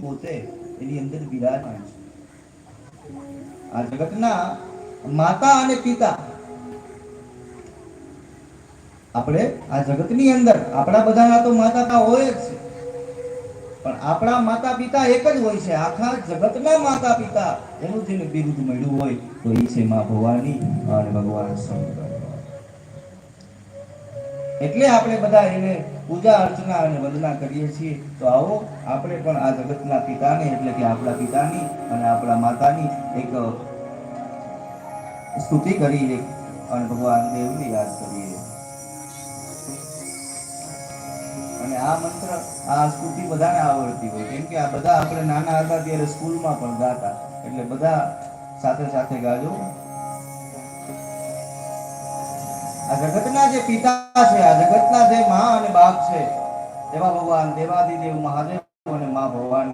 પોતે એની અંદર બિરાજમાન છે આ જગતના માતા અને પિતા આપણે આ જગતની અંદર આપણા બધાના તો માતા પિતા હોય જ છે પણ આપણા માતા પિતા એક જ હોય છે આખા જગતના માતા પિતા એનું જેને બિરુદ મળ્યું હોય તો એ છે માં ભવાની અને ભગવાન શંકર એટલે આપણે બધા એને પૂજા અર્ચના અને વંદના કરીએ છીએ. તો આવો, આપણે પણ આ જગતના પિતાને, એટલે કે આપણા પિતાની અને આપણા માતાની એક સ્તુતિ કરીએ અને ભગવાન દેવને યાદ કરીએ. અને આ મંત્ર, આ સ્તુતિ બધાને આવડતી હોય. કેમ કે આ બધા આપણે નાના હતા ત્યારે સ્કૂલમાં પણ ગાતા. એટલે બધા સાથે સાથે ગાજો. આ જગતના જે પિતા છે, આ જગતના જે મા અને બાપ છે, એવા ભગવાન દેવાદિદેવ મહાદેવ અને મા ભગવાન.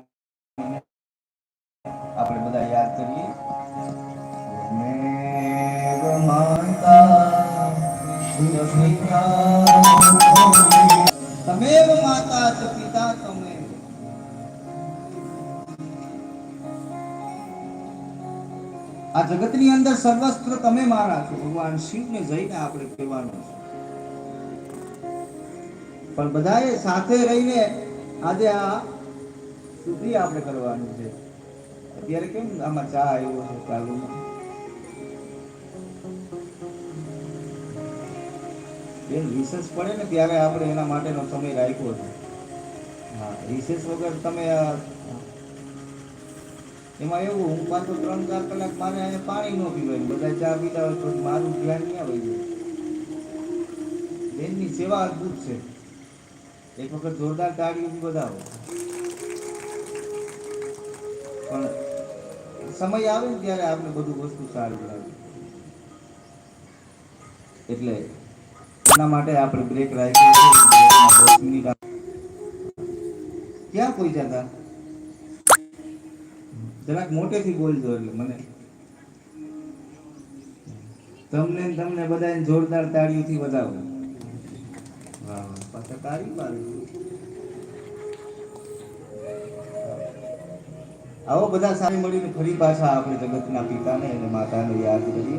આપણે બધા યાદ કરીએ. તમે માતા પિતા. આ જગતની અંદર સર્વસ્ત્ર તમે મારા છો. ભગવાન શિવને જઈને આપણે કહેવાનું છે. પણ બધાએ સાથે રહીને આજે આ સુધી આપણે કરવાનું છે. અત્યારે કેમ આમાં ચા આવ્યો છે ચાલુમાં બેન રિસેસ પડે ને ત્યારે આપણે એના માટેનો સમય રાખ્યો છે. હા રિસેસ વગર તમે એમાં એવું, હું પાછો ત્રણ ચાર કલાક મારે અહીંયા પાણી ન પીવાય. બધા ચા પીતા હોય તો મારું ધ્યાન ક્યાં હોય જાય? બેનની સેવા અદભુત છે. એક વખત જોરદાર તાળીઓથી બધાવો પણ સમય આવે ને ત્યારે આપણે બધું વસ્તુ સારું લાગે એટલે એના માટે આપણે બ્રેક રાખ્યો મિનિટ ક્યાં કોઈ જતા? જરાક મોટેથી બોલજો એટલે મને. તમને તમને બધાને જોરદાર તાળીઓથી વધાવો. વાહ વાહ. પાછા તાળી પાડી આવો બધા સાથે મળીને ફરી પાછા આપણે જગતના પિતાને અને માતાને યાદ કરીએ.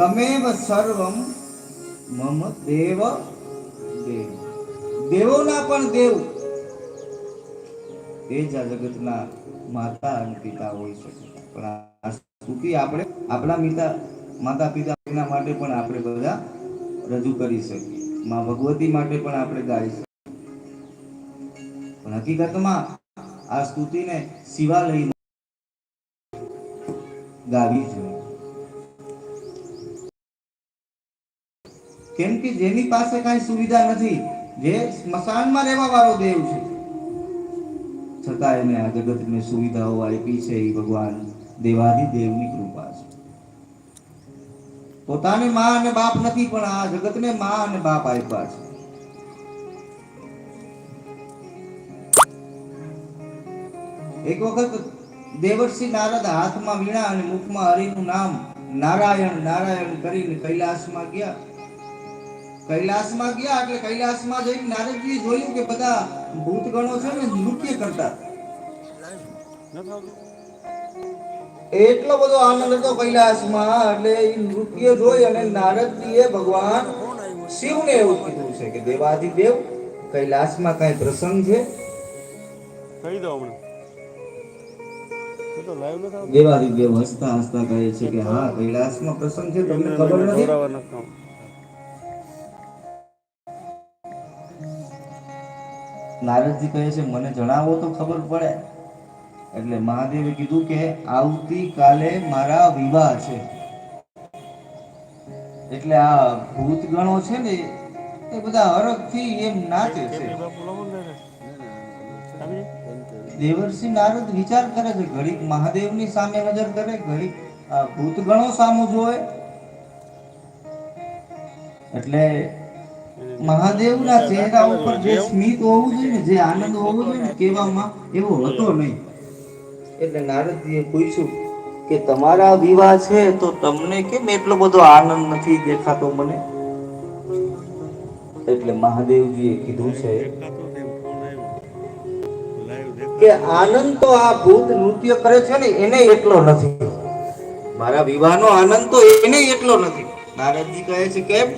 તમેવ સર્વમ મમ દેવ દેવ દેવોના પણ દેવ એ જ આ જગતના માતા અને પિતા હોઈ શકે પણ આ સ્તુતિ આપણે આપણા મિતા માતા પિતા એના માટે પણ આપણે બધા રજૂ કરી શકીએ. માં ભગવતી માટે પણ આપણે ગાઈ શકીએ. પણ હકીકતમાં આ સ્તુતિને શિવાલયમાં ગાવી જોઈએ કેમ કે જેની પાસે કાંઈ સુવિધા નથી, જે સ્મશાનમાં રહેવા વાળો દેવ છે. છતાં એને આ જગતને સુવિધાઓ આપી છે એ ભગવાન દેવાદિ દેવની કૃપા છે. પોતાને માં અને બાપ નથી, પણ આ જગતને માં અને બાપ આપ્યા છે. એક વખત દેવર્ષિ નારદ હાથમાં વીણા અને મુખમાં હરિનું નામ નારાયણ નારાયણ કરીને કૈલાસમાં ગયા. કૈલાસમાં ગયા એટલે કૈલાસમાં જઈને નારદજી જોયું કે બધા ભૂતગણો છે ને નૃત્ય કરતા. એટલો બધો આનંદ હતો કૈલાસમાં એટલે એ નૃત્ય જોઈ અને નારદજીએ ભગવાન શિવને એવું કીધું છે કે દેવાધિદેવ કૈલાસમાં કઈ પ્રસંગ છે? કહી દો હમણાં. દેવાદિદેવ હસતા હસતા કહે છે કે હા કૈલાસમાં પ્રસંગ છે તમને ખબર નથી? નારદજી કહે છે, મને જણાવો તો ખબર પડે. એટલે મહાદેવે કીધું કે, આવતીકાલે મારા વિવાહ છે. એટલે આ ભૂત ગણો છે ને, એ બધા હરખથી એમ નાચે છે. દેવર્ષિ નારદ વિચાર કરે છે, ઘડીક મહાદેવની સામે નજર કરે, ઘડીક ભૂત ગણો સામું જોવે. એટલે મહાદેવના ચહેરા ઉપર જે સ્મિત હોવું જોઈએ જે આનંદ હોવો જોઈએ ને એવો હતો નહીં. એટલે નારદજીએ પૂછ્યું કે તમારા વિવાહ છે તો તમને કેમ એટલો બધો આનંદ નથી દેખાતો મને? એટલે મહાદેવજીએ કીધું છે કે આનંદ તો આ ભૂત નૃત્ય કરે છે ને, એને એટલો નથી. મારા વિવાહનો આનંદ તો એને એટલો નથી. નારદજી કહે છે, કેમ?